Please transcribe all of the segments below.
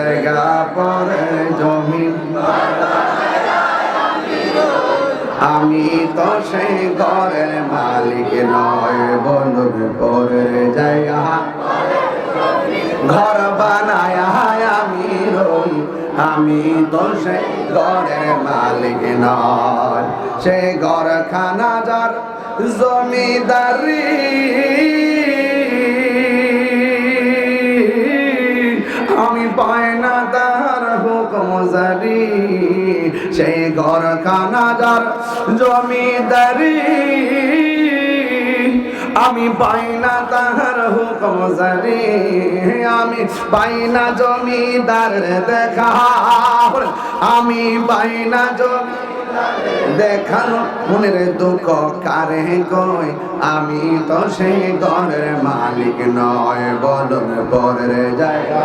জায়গা পরে জমিন। আমি তো সেই ঘরের মালিক নয়, বন্ধুর পরের জায়গা। ঘর বানায় আমি রই। আমি তো সেই ঘরের মালিক নয়, সে ঘর খানা যার জমিদারি। আমি পাই না তার হুকুম জারি। সেই ঘর খানা যার জমিদারি। আমি পাই না তাহার হুকুম জারি। আমি পাই না জমিদার দেখা। আমি পাই না জমি দেখানো মনের দুঃখ কারে কই? আমি তো সেই ঘরের মালিক নয়, বলুন পরের জায়গা।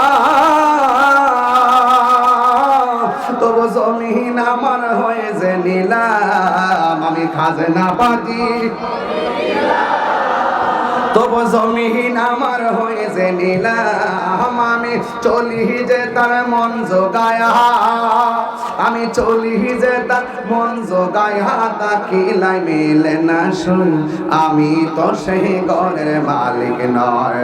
তবু জমিন আমার হয়েছে নিলাম, আমি খাজনা পাতি আমার হয়েছে নিলাম, আমি চলি যে তার মন জোগায়া। আমি চলি যে তার মন জোগায়া তা কিলাই মিলে না শুন। আমি তো সেই ঘরের মালিক নয়